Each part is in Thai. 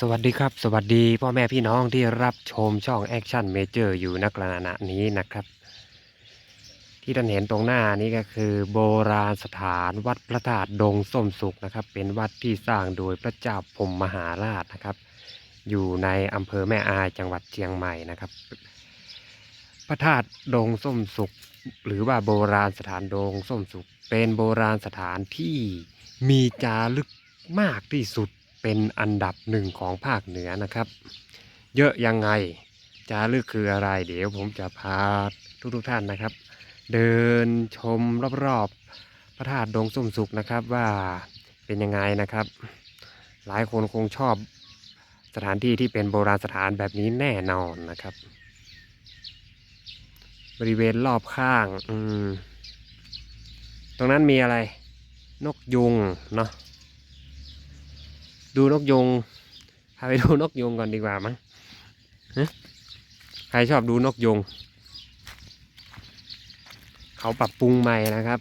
สวัสดีครับ สวัสดีพ่อแม่พี่น้องที่รับชมช่องแอคชั่นเมเจอร์อยู่ณขณะนี้นะครับ ที่ท่านเห็นตรงหน้านี้ก็คือ โบราณสถานวัดพระธาตุดงส้มสุกนะครับ เป็นวัดที่สร้างโดยพระเจ้าพรมมหาราชนะครับ อยู่ในอำเภอแม่อายจังหวัดเชียงใหม่นะครับ พระธาตุดงส้มสุกหรือว่าโบราณสถานดงส้มสุกเป็นโบราณสถานที่มีจารึกมากที่สุด เป็นอันดับหนึ่งของภาคเหนือนะครับ เยอะยังไงจารึกคืออะไร เดี๋ยวผมจะพาทุกทุกท่านนะครับ เดินชมรอบๆพระธาตุดงส้มสุกนะครับว่าเป็นยังไงนะครับ หลายคนคงชอบสถานที่ที่เป็นโบราณสถานแบบนี้แน่นอนนะครับ บริเวณรอบข้าง อืม ตรงนั้นมีอะไร นกยุงเนาะ ดูนกยงพาไปดูนกยงก่อนดีกว่ามั้งฮะใครชอบดูนกยง เขาปรับปรุงใหม่นะครับ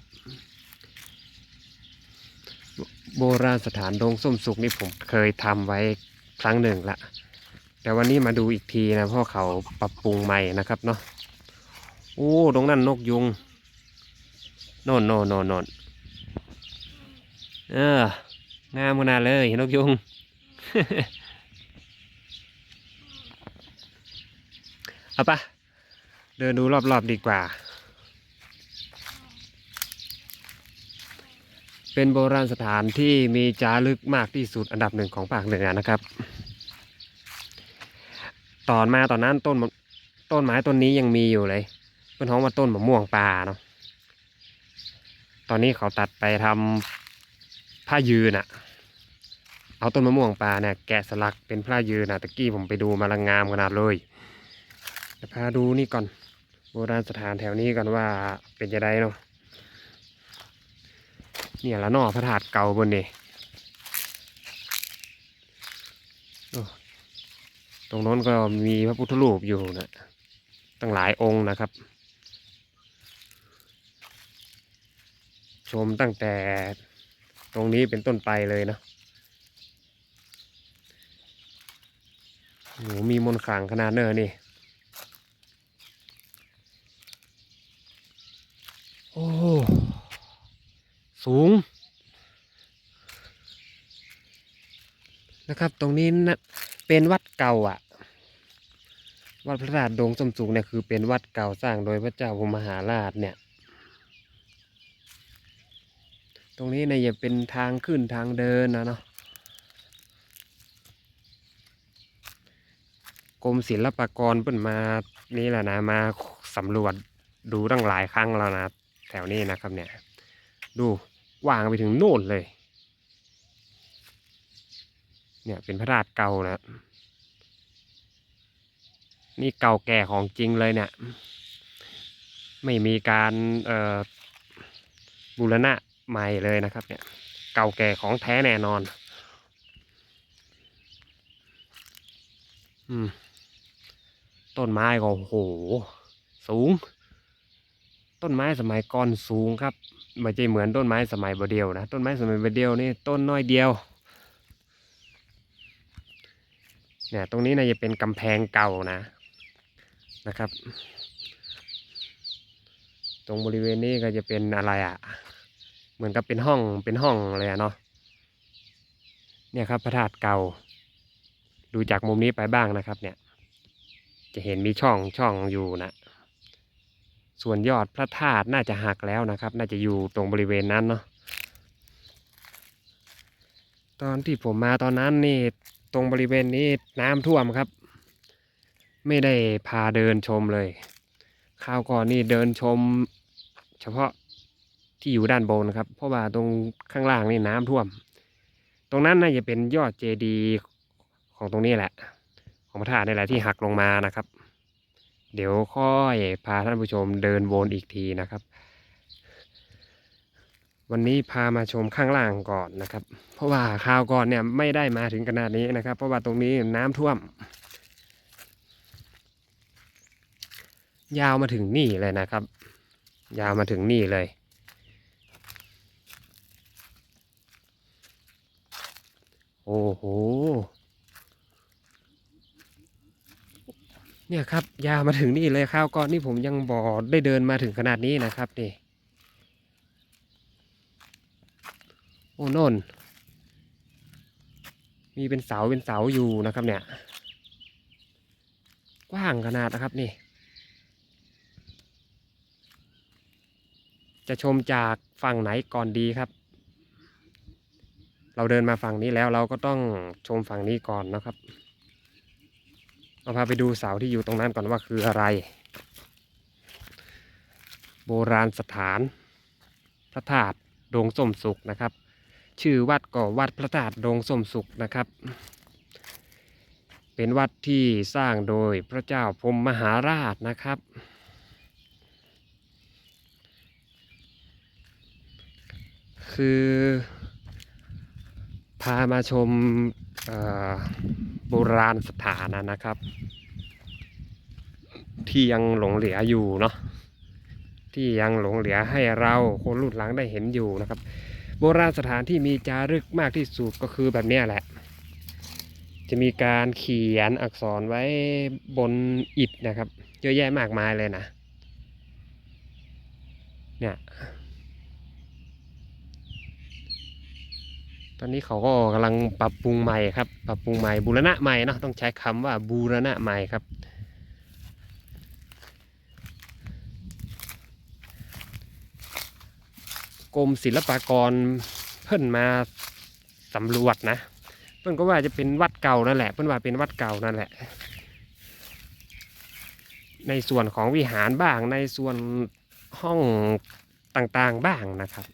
โบราณสถานดงส้มสุกนี่ผมเคยทำไว้ครั้งหนึ่งละแต่วันนี้มาดูอีกทีนะเพราะเขาปรับปรุงใหม่นะครับเนาะโอ้ตรงนั้นนกยุงโน่นโน่นโน่นโน่นเออ งามขนาดเลยนกยุงเอาปะเดินดูรอบๆดีกว่า เป็นโบราณสถานที่มีจารึกมากที่สุดอันดับหนึ่งของภาคเหนือนะครับ ตอนมาตอนนั้นต้นต้นไม้ต้นนี้ยังมีอยู่เลย เป็นท้องว่าต้นมะม่วงป่าเนาะ ตอนนี้เขาตัดไปทำผ้ายืนอะ เอาต้นมะม่วงป่าเนี่ยแกะสลักเป็นผ้ายืนนะตะกี้ผมไปดูมาละงงามขนาดเลยจะพาดูนี่ก่อน โบราณสถานแถวนี้ก่อนว่าเป็นจะไดเนาะเนี่ยละนอพระธาตุเก่าบนนี้ตรงโน้นก็มีพระพุทธรูปอยู่นะตั้งหลายองค์นะครับ ชมตั้งแต่ตรงนี้เป็นต้นไปเลยนะ โอ้โหมีมนต์ขังขนาดเนอนี่ โอ้ สูง นะครับ ตรงนี้นะ เป็นวัดเก่าอะ วัดพระธาตุดงสมสูงเนี่ยคือเป็นวัดเก่าสร้างโดยพระเจ้าพมมหาราชเนี่ย ตรงนี้เนี่ยจะเป็นทางขึ้นทางเดินนะเนาะ กรมศิลปากรเพิ่นมานี่แหละนะมาสำรวจดูตั้งหลายครั้งแล้วนะแถวนี้นะครับเนี่ย ดูวางไปถึงโน่นเลย เนี่ยเป็นพระธาตุเก่านะนี่เก่าแก่ของจริงเลยเนี่ย ไม่มีการบูรณะใหม่เลยนะครับเนี่ย เก่าแก่ของแท้แน่นอน อืม ต้นไม้ก็โอ้โห สูง ต้นไม้สมัยก่อนสูงครับไม่ใช่เหมือนต้นไม้สมัยบเดียวนะต้นไม้สมัยบเดียวนี่ต้นน้อยเดียวเนี่ยตรงนี้นะจะเป็นกำแพงเก่านะนะครับ ตรงบริเวณนี้ก็จะเป็นอะไรอะ่ะ เหมือนกับเป็นห้องเป็นห้องเลยอะเนาะเนี่ยครับพระธาตุเก่า ดูจากมุมนี้ไปบ้างนะครับเนี่ย จะเห็นมีช่องช่องอยู่นะส่วนยอดพระธาตุน่าจะหักแล้วนะครับ น่าจะอยู่ตรงบริเวณนั้นเนาะตอนที่ผมมาตอนนั้นนี่ตรงบริเวณนี้น้ำท่วมครับ ไม่ได้พาเดินชมเลยคราวก่อนนี่เดินชม เฉพาะที่อยู่ด้านบนครับ เพราะว่าตรงข้างล่างนี่น้ำท่วม ตรงนั้นน่าจะเป็นยอดเจดีย์ของตรงนี้แหละ ของพระธาตุนี่แหละที่หักลงมานะครับ เดี๋ยวค่อยพาท่านผู้ชมเดินวนอีกทีนะครับ วันนี้พามาชมข้างล่างก่อนนะครับ เพราะว่าคราวก่อนเนี่ยไม่ได้มาถึงขนาดนี้นะครับ เพราะว่าตรงนี้น้ำท่วม ยาวมาถึงนี่เลยนะครับ ยาวมาถึงนี่เลยโอ้โห เนี่ยครับ ยาวมาถึงนี่เลยข้าวก่อนนี่ผมยังบอได้เดินมาถึงขนาดนี้นะครับนี่โอ้โนนมีเป็นเสาเป็นเสาอยู่นะครับเนี่ย กว้างขนาดนะครับนี่ จะชมจากฝั่งไหนก่อนดีครับ เราเดินมาฝั่งนี้แล้วเราก็ต้องชมฝั่งนี้ก่อนนะครับ เราพาไปดูเสาที่อยู่ตรงนั้นก่อนว่าคืออะไร โบราณสถาน พระธาตุดงส้มสุกนะครับ ชื่อวัดก็วัดพระธาตุดงส้มสุกนะครับ เป็นวัดที่สร้างโดยพระเจ้าพรมมหาราชนะครับคือ พามาชมโบราณสถานนะครับ ที่ยังหลงเหลืออยู่เนาะที่ยังหลงเหลือให้เราคนรุ่นหลังได้เห็นอยู่นะครับ โบราณสถานที่มีจารึกมากที่สุดก็คือแบบนี้แหละ จะมีการเขียนอักษรไว้บนอิฐนะครับ เยอะแยะมากมายเลยนะเนี่ย อนนี้เขาก็กำลังปรับปรุงใหม่ครับ ปรับปรุงใหม่บูรณะใหม่เนาะต้องใช้คำว่าบูรณะใหม่ครับ กรมศิลปากรเพิ่นมาสำรวจนะ เพิ่นก็ว่าจะเป็นวัดเก่านั่นแหละ เพิ่นว่าเป็นวัดเก่านั่นแหละ ในส่วนของวิหารบ้างในส่วนห้องต่างๆบ้างนะครับ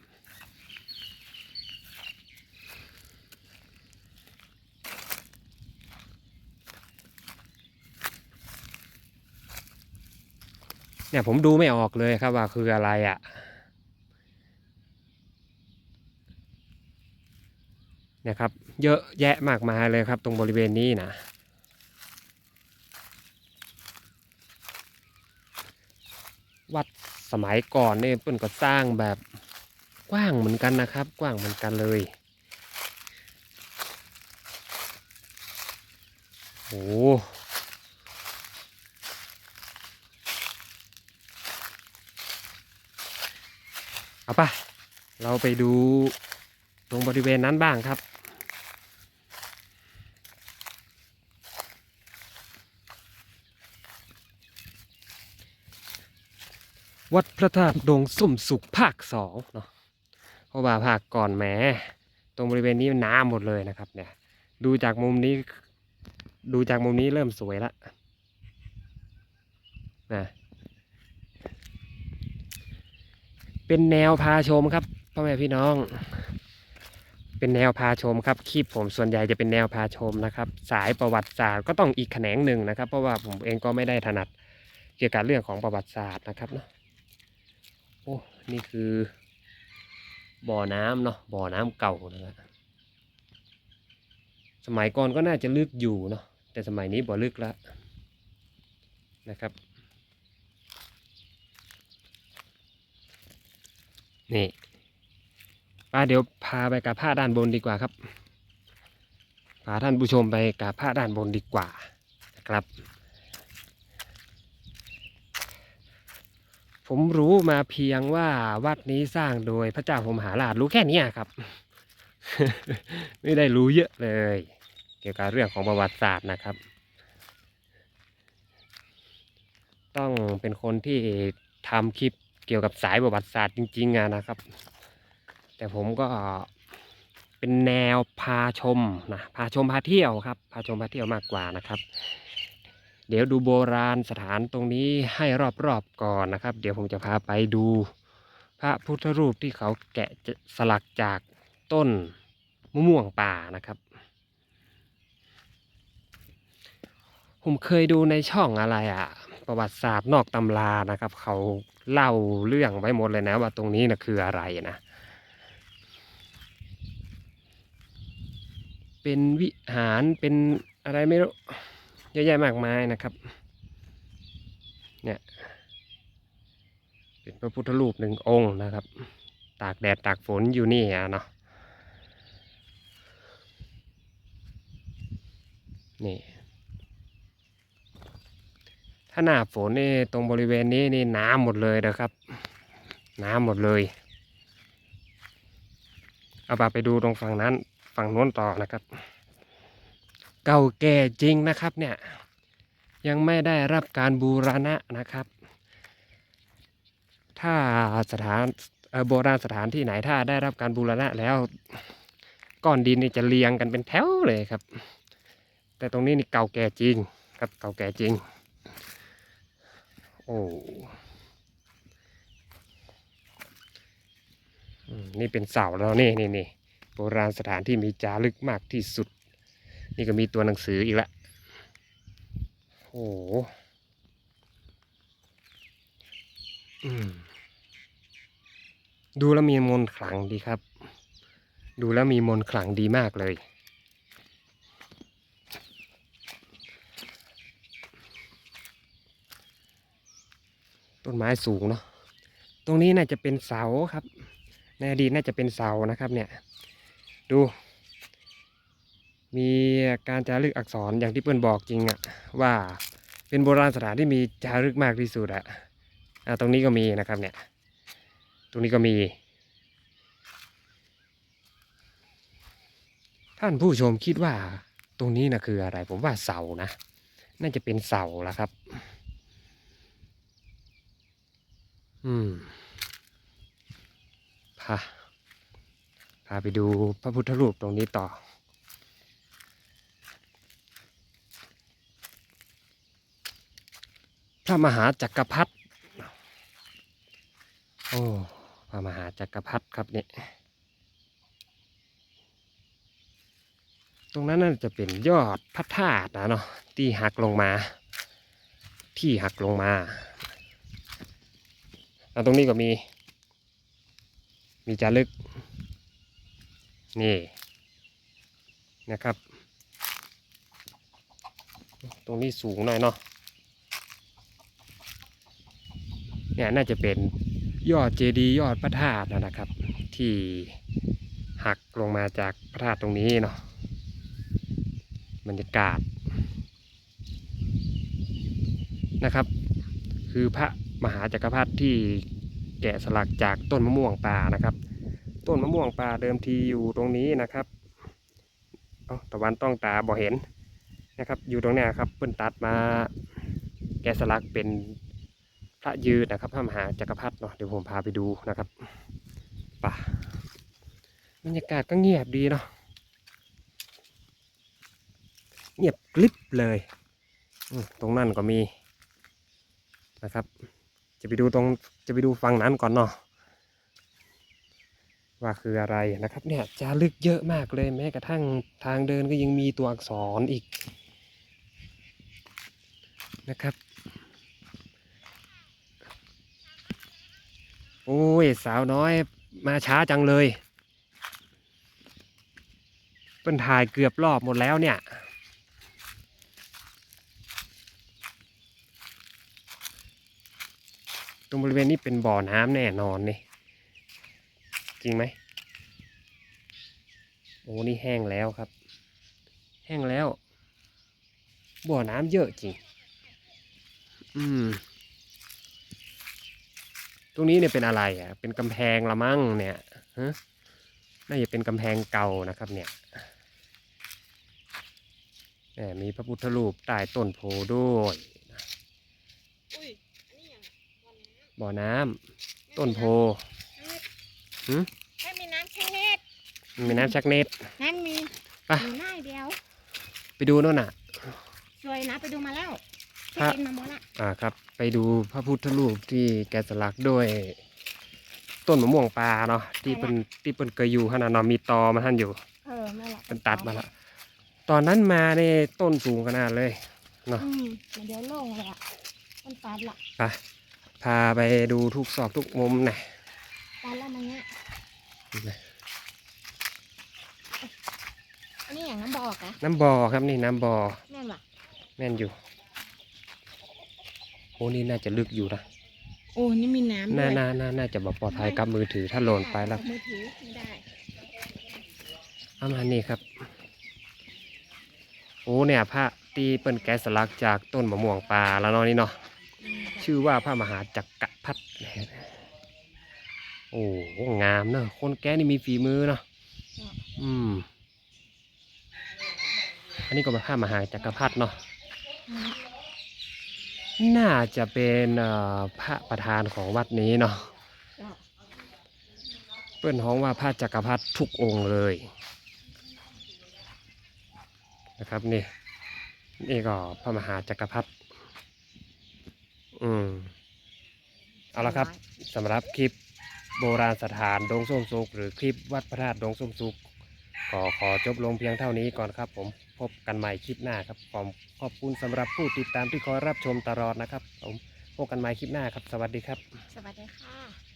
เนี่ยผมดูไม่ออกเลยครับว่าคืออะไรอะ่ะเนี่ยครับ เยอะแยะมากมายเลยครับ ตรงบริเวณนี้นะวัดสมัยก่อนเนี่ยเพิ่นก็สร้างแบบกว้างเหมือนกันนะครับ กว้างเหมือนกันเลยโอ้ เอาปะเราไปดูตรงบริเวณนั้นบ้างครับ วัดพระธาตุดงสุ่มสุขภาคสองเนาะเพราะว่าภาคก่อนแหมตรงบริเวณนี้มันน้ำหมดเลยนะครับ เนี่ย ดูจากมุมนี้ ดูจากมุมนี้เริ่มสวยละนะ เป็นแนวพาชมครับพ่อแม่พี่น้อง เป็นแนวพาชมครับคลิปผมส่วนใหญ่จะเป็นแนวพาชมนะครับ สายประวัติศาสตร์ก็ต้องอีกแขนงหนึ่งนะครับ เพราะว่าผมเองก็ไม่ได้ถนัดเกี่ยวกับเรื่องของประวัติศาสตร์นะครับเนาะโอ้นี่คือ บ่อน้ำเนาะบ่อน้ำเก่านะครับสมัยก่อนก็น่าจะลึกอยู่เนาะแต่สมัยนี้บ่ลึกแล้วนะครับ นี่ป้าเดี๋ยวพาไปกับผ้าด้านบนดีกว่าครับ พาท่านผู้ชมไปกับผ้าด้านบนดีกว่านะครับ ผมรู้มาเพียงว่าวัดนี้สร้างโดยพระเจ้าพมหาราชรู้แค่นี้ครับ ไม่ได้รู้เยอะเลย เกี่ยวกับเรื่องของประวัติศาสตร์นะครับ ต้องเป็นคนที่ทำคลิป เกี่ยวกับสายประวัติศาสตร์จริงๆอะนะครับ แต่ผมก็เป็นแนวพาชมนะพาชมพาเที่ยวครับ พาชมพาเที่ยวมากกว่านะครับ เดี๋ยวดูโบราณสถานตรงนี้ให้รอบๆก่อนนะครับ เดี๋ยวผมจะพาไปดู พระพุทธรูปที่เขาแกะสลักจากต้นมะม่วงป่านะครับ ผมเคยดูในช่องอะไรอะประวัติศาสตร์นอกตำรานะครับ เขา เล่าเรื่องไว้หมดเลยนะ ว่าตรงนี้นะคืออะไรนะ เป็นวิหารเป็นอะไรไม่รู้เยอะแยะมากมายนะครับ เนี่ยเป็นพระพุทธรูปหนึ่งองค์นะครับ ตากแดดตากฝนอยู่นี่อะเนาะนี่ ถ้าหน้าฝนนี่ตรงบริเวณนี้นี่น้ำหมดเลยนะครับน้ำหมดเลยเอาไปไปดูตรงฝั่งนั้นฝั่งโน้นต่อนะครับ เก่าแก่จริงนะครับเนี่ยยังไม่ได้รับการบูรณะนะครับ ถ้าสถานโบราณสถานที่ไหนถ้าได้รับการบูรณะแล้วก้อนดินนี่จะเรียงกันเป็นแถวเลยครับ แต่ตรงนี้นี่เก่าแก่จริงครับเก่าแก่จริง โอ้นี่เป็นเสาแล้วนี่นี่นี่โบราณสถานที่มีจารึกมากที่สุด นี่ก็มีตัวหนังสืออีกละโอ้โหดูแล้วมีมนขลังดีครับ ดูแล้วมีมนขลังดีมากเลย ต้นไม้สูงเนาะตรงนี้น่าจะเป็นเสาครับ ในอดีตน่าจะเป็นเสานะครับเนี่ย ดู มีการจารึกอักษรอย่างที่เพื่อนบอกจริงอะว่าเป็นโบราณสถานที่มีจารึกมากที่สุดอะอะตรงนี้ก็มีนะครับเนี่ย ตรงนี้ก็มี ท่านผู้ชมคิดว่าตรงนี้นะคืออะไร ผมว่าเสานะ น่าจะเป็นเสาละครับ อืมพาพาไปดูพระพุทธรูปตรงนี้ต่อ พระมหาจักรพรรดิโอ้พระมหาจักรพรรดิครับเนี่ยตรงนั้นน่าจะเป็นยอดพระธาตุนะเนาะที่หักลงมา ที่หักลงมา แล้วตรงนี้ก็มี มีจารึก นี่นะครับ ตรงนี้สูงหน่อยเนาะเนี่ยน่าจะเป็นยอดเจดีย์ยอดพระธาตุนะครับ ที่หักลงมาจากพระธาตุตรงนี้เนาะบรรยากาศนะครับ คือพระ มหาจักรพรรดิที่แกะสลักจากต้นมะม่วงป่านะครับ ต้นมะม่วงป่าเดิมทีอยู่ตรงนี้นะครับเอาตะวันต้องตาบ่เห็นนะครับ อยู่ตรงเนี้ยครับเพิ่นตัดมาแกะสลักเป็นพระยืนนะครับพระมหาจักรพรรดิเนาะเดี๋ยวผมพาไปดูนะครับป่ะบรรยากาศก็เงียบดีเนาะเงียบกลิบเลย ตรงนั้นก็มีนะครับ จะไปดูตรงจะไปดูฝั่งนั้นก่อนเนาะว่าคืออะไรนะครับเนี่ยจารึกเยอะมากเลยแม้กระทั่งทางเดินก็ยังมีตัวอักษรอีกนะครับ โอ้ยสาวน้อยมาช้าจังเลยเปิ้นถ่ายเกือบรอบหมดแล้วเนี่ย ตรงบริเวณนี้เป็นบ่อน้ำแน่นอนนี่จริงไหมโอ้นี่แห้งแล้วครับ แห้งแล้ว บ่อน้ำเยอะจริง อืม ตรงนี้เนี่ยเป็นอะไรอะ เป็นกำแพงละมั้งเนี่ยฮะน่าจะเป็นกำแพงเก่านะครับ เนี่ยมีพระพุทธรูปใต้ต้นโพด้วย อุ้ยอันนี้อย่าง บ่อน้บ่อน้ำต้นโพำหืมแค่มีน้ำแค่เน็ตมีน้ำชักเน็ตน้ำมีไป อยู่หน้าเดียวไปดูโน่นน่ะ สวยนะไปดูมาแล้วครัที่บกินมาหมดละอ่าครับ ไปดูพระพุทธรูปที่แกะสลักด้วย ต้นมะม่วงปลาเนาะที่เป็นที่เป็นเคยอยู่ขนาดเนาะมีตอมาท่านอยู่เออนั่นแหละเป็นตัดมาละตอนนั้นมาในต้นสูงขนาดเลยเนาะอืมเดี๋ยวโล่งเลยอะต้นตัดละไป พาไปดูทุกซอกทุกมุมหน่อยตัดละมันเนี้ยอันนี้อย่างน้ำบอกอะน้ำบ่อครับนี่น้ำบ่อแม่นวะแม่นอยู่โอ้นี่น่าจะลึกอยู่นะโอ้นี่มีน้ำด้น่าวยน่าน่าน่าจะแบบปลอดภัยกับมือถือถ้าหล่นไปแล้วมือถือไม่ได้ประมาณนี้ครับ โอ้เนี่ยพระตีตีเปิ้นแกะสลักจากต้นมะม่วงป่าแล้วเนาะนี่เนาะอืม ชื่อว่าพระมหาจักรพรรดิโอ้โหงามเนอะคนแกะนี่มีฝีมือเนาะอืม อันนี้ก็เป็นพระมหาจักรพรรดิเนาะอืมน่าจะเป็นเอ่อพระประธานของวัดนี้เนาะเจ้าเปิ้นฮ้องว่าพระจักรพรรดิทุกองค์เลยนะครับนี่นี่ก็พระมหาจักรพรรดิ อืมเอาละครับสำหรับคลิปโบราณสถานดงส้มสุก หรือคลิปวัดพระธาตุดงส้มสุกก็ขอจบลงเพียงเท่านี้ก่อนครับผมพบกันใหม่คลิปหน้าครับขอบขอบคุณสำหรับผู้ติดตามที่คอยรับชมตลอดนะครับผมพบกันใหม่คลิปหน้าครับ สวัสดีครับ สวัสดีค่ะ